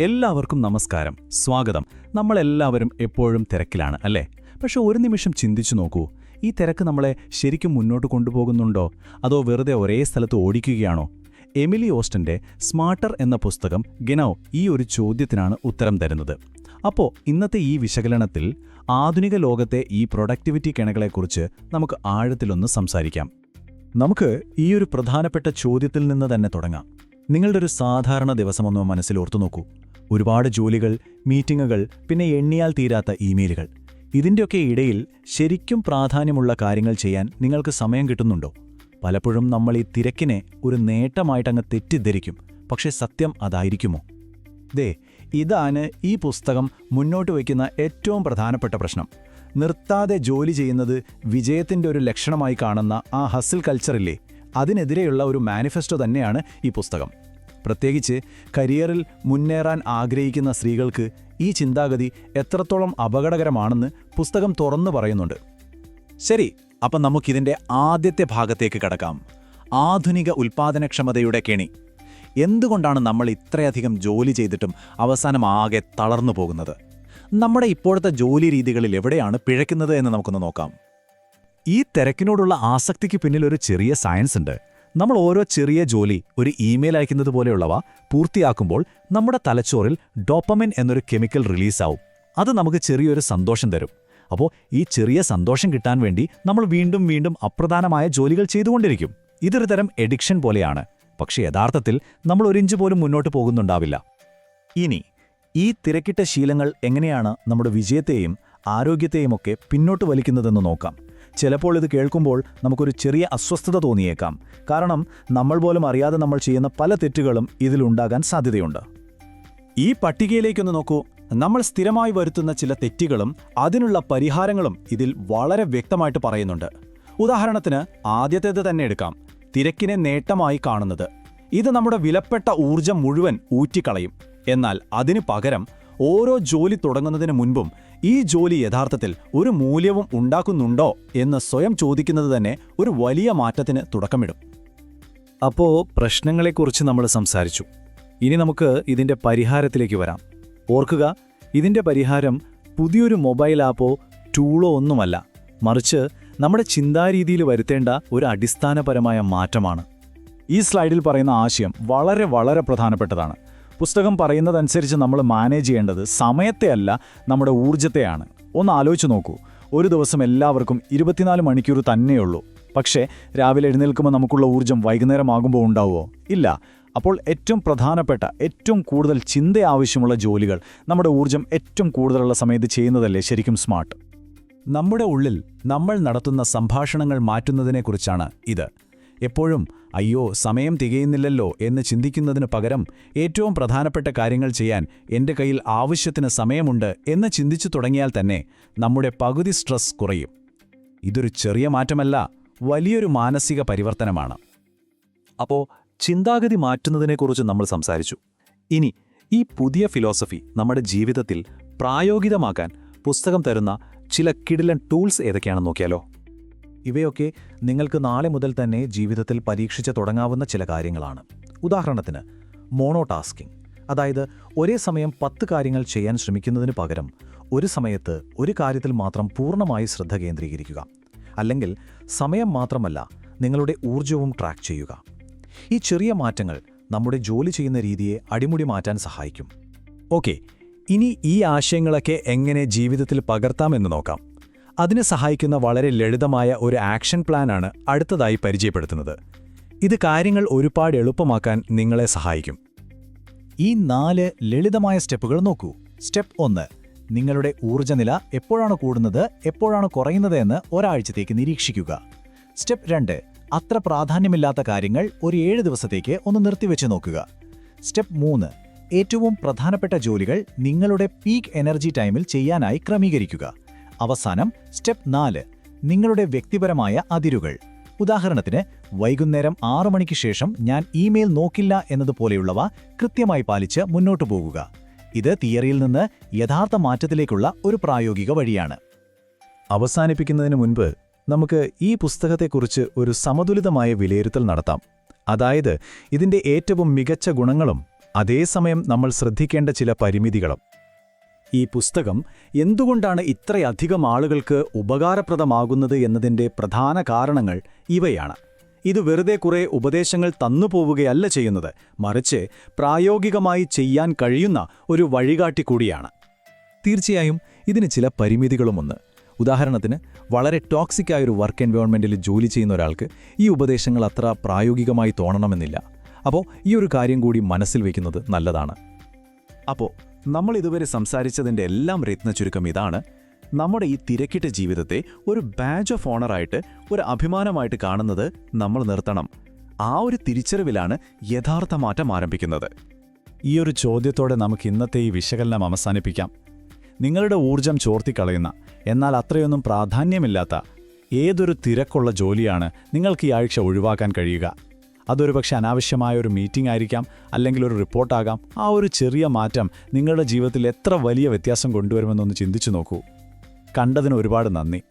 എല്ലാവർക്കും നമസ്കാരം. സ്വാഗതം. നമ്മളെല്ലാവരും എപ്പോഴും തിരക്കിലാണ് അല്ലേ? പക്ഷെ ഒരു നിമിഷം ചിന്തിച്ചു നോക്കൂ. ഈ തിരക്ക് നമ്മളെ ശരിക്കും മുന്നോട്ട് കൊണ്ടുപോകുന്നുണ്ടോ? അതോ വെറുതെ ഒരേ സ്ഥലത്ത് ഓടിക്കുകയാണോ? എമിലി ഓസ്റ്റന്റെ സ്മാർട്ടർ എന്ന പുസ്തകം ഗിനോ ഈ ഒരു ചോദ്യത്തിനാണ് ഉത്തരം തരുന്നത്. അപ്പോൾ ഇന്നത്തെ ഈ വിശകലനത്തിൽ ആധുനിക ലോകത്തെ ഈ പ്രൊഡക്ടിവിറ്റി കിണകളെക്കുറിച്ച് നമുക്ക് ആഴത്തിലൊന്ന് സംസാരിക്കാം. നമുക്ക് ഈ ഒരു പ്രധാനപ്പെട്ട ചോദ്യത്തിൽ നിന്ന് തന്നെ തുടങ്ങാം. നിങ്ങളുടെ ഒരു സാധാരണ ദിവസമൊന്ന് മനസ്സിൽ ഓർത്തു നോക്കൂ. ഒരുപാട് ജോലികൾ മീറ്റിങ്ങുകൾ പിന്നെ എണ്ണിയാൽ തീരാത്ത ഇമെയിലുകൾ. ഇതിന്റെയൊക്കെ ഇടയിൽ ശരിക്കും പ്രാധാന്യമുള്ള കാര്യങ്ങൾ ചെയ്യാൻ നിങ്ങൾക്ക് സമയം കിട്ടുന്നുണ്ടോ? പലപ്പോഴും നമ്മൾ ഈ തിരക്കിനെ ഒരു നേട്ടമായിട്ടങ്ങ് തെറ്റിദ്ധരിക്കും. പക്ഷേ സത്യം അതായിരിക്കുമോ? ദേ ഇതാണ് ഈ പുസ്തകം മുന്നോട്ട് വയ്ക്കുന്ന ഏറ്റവും പ്രധാനപ്പെട്ട പ്രശ്നം. നിർത്താതെ ജോലി ചെയ്യുന്നത് വിജയത്തിന്റെ ഒരു ലക്ഷണമായി കാണുന്ന ആ ഹസിൽ കൾച്ചറില്ലേ? അതിനെതിരെയുള്ള ഒരു മാനിഫെസ്റ്റോ തന്നെയാണ് ഈ പുസ്തകം. പ്രത്യേകിച്ച് കരിയറിൽ മുന്നേറാൻ ആഗ്രഹിക്കുന്ന സ്ത്രീകൾക്ക് ഈ ചിന്താഗതി എത്രത്തോളം അപകടകരമാണെന്ന് പുസ്തകം തുറന്നു പറയുന്നുണ്ട്. ശരി അപ്പം നമുക്കിതിന്റെ ആദ്യത്തെ ഭാഗത്തേക്ക് കടക്കാം. ആധുനിക ഉൽപ്പാദനക്ഷമതയുടെ കെണി. എന്തുകൊണ്ടാണ് നമ്മൾ ഇത്രയധികം ജോലി ചെയ്തിട്ടും അവസാനം ആകെ തളർന്നു പോകുന്നത്? നമ്മുടെ ഇപ്പോഴത്തെ ജോലി രീതികളിൽ എവിടെയാണ് പിഴയ്ക്കുന്നത് എന്ന് നമുക്കൊന്ന് നോക്കാം. ഈ തിരക്കിനോടുള്ള ആസക്തിക്ക് പിന്നിൽ ഒരു ചെറിയ സയൻസ് ഉണ്ട്. നമ്മൾ ഓരോ ചെറിയ ജോലി ഒരു ഇമെയിൽ അയക്കുന്നത് പോലെയുള്ളവ പൂർത്തിയാക്കുമ്പോൾ നമ്മുടെ തലച്ചോറിൽ ഡോപ്പമിൻ എന്നൊരു കെമിക്കൽ റിലീസാവും. അത് നമുക്ക് ചെറിയൊരു സന്തോഷം തരും. അപ്പോൾ ഈ ചെറിയ സന്തോഷം കിട്ടാൻ വേണ്ടി നമ്മൾ വീണ്ടും വീണ്ടും അപ്രധാനമായ ജോലികൾ ചെയ്തുകൊണ്ടിരിക്കും. ഇതൊരു തരം എഡിക്ഷൻ പോലെയാണ്. പക്ഷേ യഥാർത്ഥത്തിൽ നമ്മൾ ഒരിഞ്ച് പോലും മുന്നോട്ട് പോകുന്നുണ്ടാവില്ല. ഇനി ഈ തിരക്കിട്ട ശീലങ്ങൾ എങ്ങനെയാണ് നമ്മുടെ വിജയത്തെയും ആരോഗ്യത്തെയുമൊക്കെ പിന്നോട്ട് വലിക്കുന്നതെന്ന് നോക്കാം. ചിലപ്പോൾ ഇത് കേൾക്കുമ്പോൾ നമുക്കൊരു ചെറിയ അസ്വസ്ഥത തോന്നിയേക്കാം. കാരണം നമ്മൾ പോലും അറിയാതെ നമ്മൾ ചെയ്യുന്ന പല തെറ്റുകളും ഇതിലുണ്ടാകാൻ സാധ്യതയുണ്ട്. ഈ പട്ടികയിലേക്കൊന്ന് നോക്കൂ. നമ്മൾ സ്ഥിരമായി വരുത്തുന്ന ചില തെറ്റുകളും അതിനുള്ള പരിഹാരങ്ങളും ഇതിൽ വളരെ വ്യക്തമായിട്ട് പറയുന്നുണ്ട്. ഉദാഹരണത്തിന് ആദ്യത്തേത് തന്നെ എടുക്കാം. തിരക്കിനെ നേട്ടമായി കാണുന്നത്. ഇത് നമ്മുടെ വിലപ്പെട്ട ഊർജം മുഴുവൻ ഊറ്റിക്കളയും. എന്നാൽ അതിനു പകരം ഓരോ ജോലി തുടങ്ങുന്നതിന് മുൻപും ഈ ജോലി യഥാർത്ഥത്തിൽ ഒരു മൂല്യവും ഉണ്ടാക്കുന്നുണ്ടോ എന്ന് സ്വയം ചോദിക്കുന്നത് തന്നെ ഒരു വലിയ മാറ്റത്തിന് തുടക്കമിടും. അപ്പോൾ പ്രശ്നങ്ങളെക്കുറിച്ച് നമ്മൾ സംസാരിച്ചു. ഇനി നമുക്ക് ഇതിന്റെ പരിഹാരത്തിലേക്ക് വരാം. ഓർക്കുക ഇതിന്റെ പരിഹാരം പുതിയൊരു മൊബൈൽ ആപ്പോ ടൂളോ ഒന്നുമല്ല. മറിച്ച് നമ്മുടെ ചിന്താരീതിയിൽ വരുത്തേണ്ട ഒരു അടിസ്ഥാനപരമായ മാറ്റമാണ്. ഈ സ്ലൈഡിൽ പറയുന്ന ആശയം വളരെ വളരെ പ്രധാനപ്പെട്ടതാണ്. പുസ്തകം പറയുന്നതനുസരിച്ച് നമ്മൾ മാനേജ് ചെയ്യേണ്ടത് സമയത്തെയല്ല നമ്മുടെ ഊർജത്തെയാണ്. ഒന്ന് ആലോചിച്ച് നോക്കൂ. ഒരു ദിവസം എല്ലാവർക്കും ഇരുപത്തിനാല് മണിക്കൂർ തന്നെയുള്ളൂ. പക്ഷേ രാവിലെ എഴുന്നേൽക്കുമ്പോൾ നമുക്കുള്ള ഊർജം വൈകുന്നേരമാകുമ്പോൾ ഉണ്ടാവുമോ? ഇല്ല. അപ്പോൾ ഏറ്റവും പ്രധാനപ്പെട്ട ഏറ്റവും കൂടുതൽ ചിന്ത ആവശ്യമുള്ള ജോലികൾ നമ്മുടെ ഊർജം ഏറ്റവും കൂടുതലുള്ള സമയത്ത് ചെയ്യുന്നതല്ലേ ശരിക്കും സ്മാർട്ട് നമ്മുടെ ഉള്ളിൽ നമ്മൾ നടത്തുന്ന സംഭാഷണങ്ങൾ മാറ്റുന്നതിനെക്കുറിച്ചാണ് ഇത്. എപ്പോഴും അയ്യോ സമയം തികയുന്നില്ലല്ലോ എന്ന് ചിന്തിക്കുന്നതിന് പകരം ഏറ്റവും പ്രധാനപ്പെട്ട കാര്യങ്ങൾ ചെയ്യാൻ എന്റെ കയ്യിൽ ആവശ്യത്തിന് സമയമുണ്ട് എന്ന് ചിന്തിച്ചു തുടങ്ങിയാൽ തന്നെ നമ്മുടെ പകുതി സ്ട്രെസ് കുറയും. ഇതൊരു ചെറിയ മാറ്റമല്ല വലിയൊരു മാനസിക പരിവർത്തനമാണ്. അപ്പോൾ ചിന്താഗതി മാറ്റുന്നതിനെക്കുറിച്ച് നമ്മൾ സംസാരിച്ചു. ഇനി ഈ പുതിയ ഫിലോസഫി നമ്മുടെ ജീവിതത്തിൽ പ്രായോഗികമാക്കാൻ പുസ്തകം തരുന്ന ചില കിടിലൻ ടൂൾസ് ഏതൊക്കെയാണെന്ന് നോക്കിയാലോ? ഇവയൊക്കെ നിങ്ങൾക്ക് നാളെ മുതൽ തന്നെ ജീവിതത്തിൽ പരീക്ഷിച്ച് തുടങ്ങാവുന്ന ചില കാര്യങ്ങളാണ്. ഉദാഹരണത്തിന് മോണോ ടാസ്കിംഗ് അതായത് ഒരേ സമയം പത്ത് കാര്യങ്ങൾ ചെയ്യാൻ ശ്രമിക്കുന്നതിന് പകരം ഒരു സമയത്ത് ഒരു കാര്യത്തിൽ മാത്രം പൂർണമായി ശ്രദ്ധ കേന്ദ്രീകരിക്കുക. അല്ലെങ്കിൽ സമയം മാത്രമല്ല നിങ്ങളുടെ ഊർജവും ട്രാക്ക് ചെയ്യുക. ഈ ചെറിയ മാറ്റങ്ങൾ നമ്മുടെ ജോലി ചെയ്യുന്ന രീതിയെ അടിമുടി മാറ്റാൻ സഹായിക്കും. ഓക്കെ ഇനി ഈ ആശയങ്ങളൊക്കെ എങ്ങനെ ജീവിതത്തിൽ പകർത്താമെന്ന് നോക്കാം. അതിന് സഹായിക്കുന്ന വളരെ ലളിതമായ ഒരു ആക്ഷൻ പ്ലാനാണ് അടുത്തതായി പരിചയപ്പെടുത്തുന്നത്. ഇത് കാര്യങ്ങൾ ഒരുപാട് എളുപ്പമാക്കാൻ നിങ്ങളെ സഹായിക്കും. ഈ നാല് ലളിതമായ സ്റ്റെപ്പുകൾ നോക്കൂ. സ്റ്റെപ്പ് ഒന്ന് നിങ്ങളുടെ ഊർജനില എപ്പോഴാണ് കൂടുന്നത് എപ്പോഴാണ് കുറയുന്നത് എന്ന് ഒരാഴ്ചത്തേക്ക് നിരീക്ഷിക്കുക. സ്റ്റെപ്പ് രണ്ട് അത്ര പ്രാധാന്യമില്ലാത്ത കാര്യങ്ങൾ ഒരു ഏഴ് ദിവസത്തേക്ക് ഒന്ന് നിർത്തിവെച്ച് നോക്കുക. സ്റ്റെപ്പ് മൂന്ന് ഏറ്റവും പ്രധാനപ്പെട്ട ജോലികൾ നിങ്ങളുടെ പീക്ക് എനർജി ടൈമിൽ ചെയ്യാനായി ക്രമീകരിക്കുക. അവസാനം സ്റ്റെപ്പ് നാല് നിങ്ങളുടെ വ്യക്തിപരമായ അതിരുകൾ. ഉദാഹരണത്തിന് വൈകുന്നേരം ആറു മണിക്ക് ശേഷം ഞാൻ ഇമെയിൽ നോക്കില്ല എന്നതുപോലെയുള്ളവ കൃത്യമായി പാലിച്ച് മുന്നോട്ടു പോകുക. ഇത് തിയറിയിൽ നിന്ന് യഥാർത്ഥ മാറ്റത്തിലേക്കുള്ള ഒരു പ്രായോഗിക വഴിയാണ്. അവസാനിപ്പിക്കുന്നതിന് മുൻപ് നമുക്ക് ഈ പുസ്തകത്തെക്കുറിച്ച് ഒരു സമതുലിതമായ വിലയിരുത്തൽ നടത്താം. അതായത് ഇതിന്റെ ഏറ്റവും മികച്ച ഗുണങ്ങളും അതേസമയം നമ്മൾ ശ്രദ്ധിക്കേണ്ട ചില പരിമിതികളും. ഈ പുസ്തകം എന്തുകൊണ്ടാണ് ഇത്രയധികം ആളുകൾക്ക് ഉപകാരപ്രദമാകുന്നത് എന്നതിന്റെ പ്രധാന കാരണങ്ങൾ ഇവയാണ്. ഇത് വെറുതെ കുറെ ഉപദേശങ്ങൾ തന്നുപോവുകയല്ല ചെയ്യുന്നത് മറിച്ച് പ്രായോഗികമായി ചെയ്യാൻ കഴിയുന്ന ഒരു വഴികാട്ടി കൂടിയാണ്. തീർച്ചയായും ഇതിന് ചില പരിമിതികളുമുണ്ട്. ഉദാഹരണത്തിന് വളരെ ടോക്സിക് ആയൊരു വർക്ക് എൻവയോൺമെന്റിൽ ജോലി ചെയ്യുന്ന ഒരാൾക്ക് ഈ ഉപദേശങ്ങൾ അത്ര പ്രായോഗികമായി തോന്നണമെന്നില്ല. അപ്പോൾ ഈ ഒരു കാര്യം കൂടി മനസ്സിൽ വയ്ക്കുന്നത് നല്ലതാണ്. അപ്പോൾ നമ്മൾ ഇതുവരെ സംസാരിച്ചതിന്റെ എല്ലാം രത്ന ചുരുക്കം ഇതാണ്. നമ്മുടെ ഈ തിരക്കിട്ട ജീവിതത്തെ ഒരു ബാജ് ഓഫ് ഓണറായിട്ട് ഒരു അഭിമാനമായിട്ട് കാണുന്നത് നമ്മൾ നിർത്തണം. ആ ഒരു തിരിച്ചറിവിലാണ് യഥാർത്ഥ മാറ്റം ആരംഭിക്കുന്നത്. ഈ ഒരു ചോദ്യത്തോടെ നമുക്ക് ഇന്നത്തെ ഈ വിശകലനം അവസാനിപ്പിക്കാം. നിങ്ങളുടെ ഊർജം ചോർത്തിക്കളയുന്ന എന്നാൽ അത്രയൊന്നും പ്രാധാന്യമില്ലാത്ത ഏതൊരു തിരക്കുള്ള ജോലിയാണ് നിങ്ങൾക്ക് ഈ ആഴ്ച ഒഴിവാക്കാൻ കഴിയുക. അതൊരു പക്ഷെ അനാവശ്യമായ ഒരു മീറ്റിംഗ് ആയിരിക്കാം അല്ലെങ്കിൽ ഒരു റിപ്പോർട്ടാകാം ആ ഒരു ചെറിയ മാറ്റം നിങ്ങളുടെ ജീവിതത്തിൽ എത്ര വലിയ വ്യത്യാസം കൊണ്ടുവരുമെന്നൊന്ന് ചിന്തിച്ചു നോക്കൂ. കണ്ടതിന് ഒരുപാട് നന്ദി.